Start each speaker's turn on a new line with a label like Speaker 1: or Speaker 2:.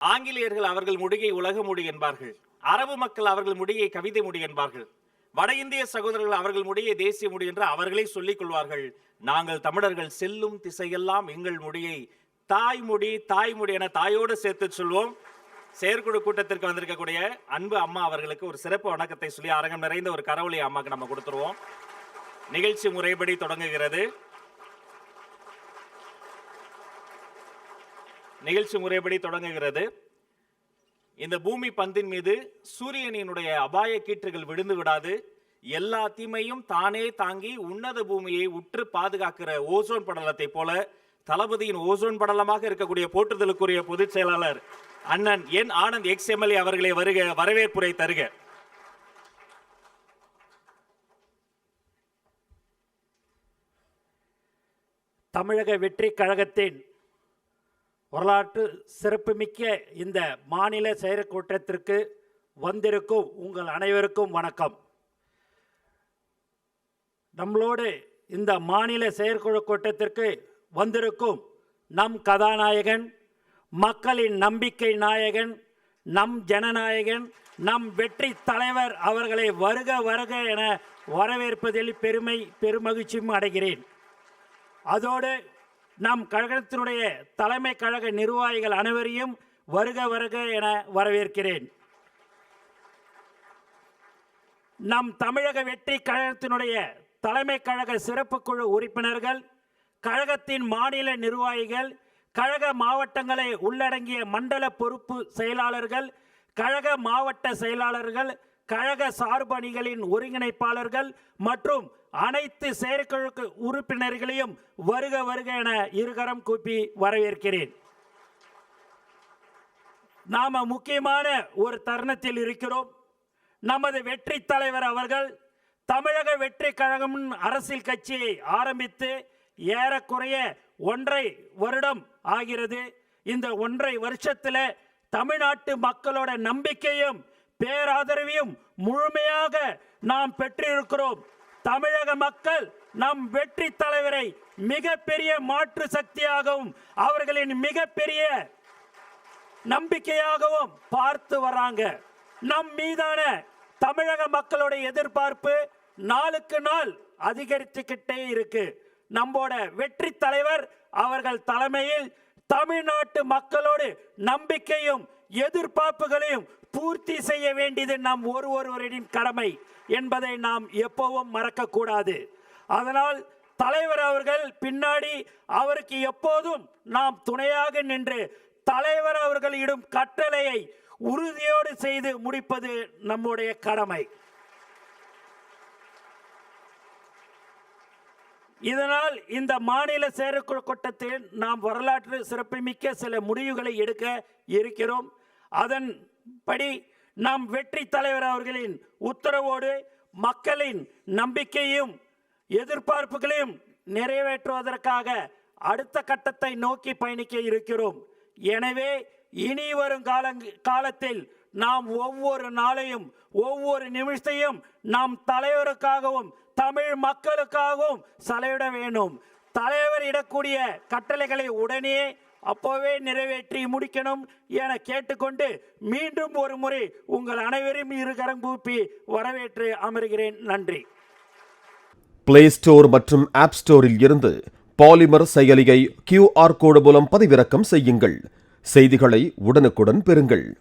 Speaker 1: ஆங்கிலேயர்கள் அவர்கள் முடியை உலக முடி என்பார்கள். அரபு மக்கள் அவர்கள் முடியை கவிதை முடி என்பார்கள். வட இந்திய சகோதரர்கள் அவர்கள் முடியை தேசிய முடி என்று அவர்களே சொல்லிக் கொள்வார்கள். நாங்கள் தமிழர்கள் செல்லும் திசையெல்லாம் எங்கள் முடியை தாய்மொழி தாய்மொழி என தாயோடு சேர்த்து சொல்வோம். செயற்குழு கூட்டத்திற்கு வந்திருக்கக்கூடிய அன்பு அம்மா அவர்களுக்கு ஒரு சிறப்பு வணக்கத்தை சொல்லி அரங்கம் நிறைந்த ஒரு கரவொலி அம்மாக்கு நம்ம கொடுத்துருவோம். நிகழ்ச்சி முறைப்படி தொடங்குகிறது. நிகழ்ச்சி முறைப்படி தொடங்குகிறது. இந்த பூமி பந்தின் மீது சூரியனினுடைய அபாய கீற்றுகள் விழுந்து விடாது. எல்லா தீமையும் தானே தாங்கி உன்னத பூமியை உற்று பாதுகாக்கிற ஓசோன் படலத்தை போல தளபதியின் ஓசோன் படலமாக இருக்கக்கூடிய போற்றுதலுக்குரிய பொதுச் செயலாளர் அண்ணன் என் ஆனந்த் எக்ஸ் எம்எல்ஏ அவர்களை வருக வரவேற்புரை தருக.
Speaker 2: தமிழக வெற்றி கழகத்தின் வரலாற்று சிறப்புமிக்க இந்த மாநில செயற்கூட்டத்திற்கு வந்திருக்கும் உங்கள் அனைவருக்கும் வணக்கம். நம்மளோடு இந்த மாநில செயற்குழு கூட்டத்திற்கு வந்திருக்கும் நம் கதாநாயகன் மக்களின் நம்பிக்கை நாயகன் நம் ஜனநாயகன் நம் வெற்றி தலைவர் அவர்களை வருக வருக என வரவேற்பதில் பெருமை பெருமகிழ்ச்சியும் அடைகிறேன். அதோடு நம் கழகத்தினுடைய தலைமை கழக நிர்வாகிகள் அனைவரையும் வருக வருக என வரவேற்கிறேன். நம் தமிழக வெற்றி கழகத்தினுடைய தலைமை கழக சிறப்பு குழு உறுப்பினர்கள் கழகத்தின் மாநில நிர்வாகிகள் கழக மாவட்டங்களை உள்ளடங்கிய மண்டல பொறுப்பு செயலாளர்கள் கழக மாவட்ட செயலாளர்கள் கழக சார்பணிகளின் ஒருங்கிணைப்பாளர்கள் மற்றும் அனைத்து செயற்குழு உறுப்பினர்களையும் வருக வருக என இருகரம் கூப்பி வரவேற்கிறேன். நாம முக்கியமான ஒரு தருணத்தில் இருக்கிறோம். நமது வெற்றி தலைவர் அவர்கள் தமிழக வெற்றி கழகம் அரசியல் கட்சியை ஆரம்பித்து ஏறக்குறைய ஒன்றை வருடம் ஆகிறது. இந்த ஒன்றை வருஷத்தில் தமிழ்நாட்டு மக்களோட நம்பிக்கையும் பேராதரவையும் முழுமையாக நாம் பெற்றிருக்கிறோம். தமிழக மக்கள் நம் வெற்றி தலைவரை மிகப்பெரிய மாற்று சக்தியாகவும் அவர்களின் மிகப்பெரிய நம்பிக்கையாகவும் பார்த்து வராங்க. நம் மீதான தமிழக மக்களுடைய எதிர்பார்ப்பு நாளுக்கு நாள் அதிகரித்துக்கிட்டே இருக்கு. நம்மோட வெற்றி தலைவர் அவர்கள் தலைமையில் தமிழ்நாட்டு மக்களோடு நம்பிக்கையும் எதிர்பார்ப்புகளையும் பூர்த்தி செய்ய வேண்டியது நம் ஒரு ஒருவரின் கடமை என்பதை நாம் எப்பவும் மறக்கக்கூடாது. அதனால் தலைவர் அவர்கள் பின்னாடி அவருக்கு எப்போதும் நாம் துணையாக நின்று தலைவர் அவர்கள் இடும் கட்டளையை உறுதியோடு செய்து முடிப்பது நம்முடைய கடமை. இதனால் இந்த மாநில செயற்குழு கூட்டத்தில் நாம் வரலாற்று சிறப்புமிக்க சில முடிவுகளை எடுக்க இருக்கிறோம். அதன் படி நாம் வெற்றி தலைவர் அவர்களின் உத்தரவோடு மக்களின் நம்பிக்கையும் எதிர்பார்ப்புகளையும் நிறைவேற்றுவதற்காக அடுத்த கட்டத்தை நோக்கி பயணிக்க இருக்கிறோம். எனவே இனி வரும் கால காலத்தில் நாம் ஒவ்வொரு நாளையும் ஒவ்வொரு நிமிஷத்தையும் நாம் தலைவருக்காகவும் தமிழ் மக்களுக்காகவும் செலவிட வேண்டும். தலைவர் இடக்கூடிய கட்டளைகளை உடனே அப்போவே நிறைவேற்றி முடிக்கணும் என கேட்டுக்கொண்டு மீண்டும் ஒரு முறை உங்கள் அனைவரும் இருகரம் கூப்பி வரவேற்று அமர்கிறேன். நன்றி.
Speaker 3: பிளே ஸ்டோர் மற்றும் ஆப் ஸ்டோரில் இருந்து பாலிமர் செயலியை கியூஆர் கோடு மூலம் பதிவிறக்கம் செய்யுங்கள். செய்திகளை உடனுக்குடன் பெறுங்கள்.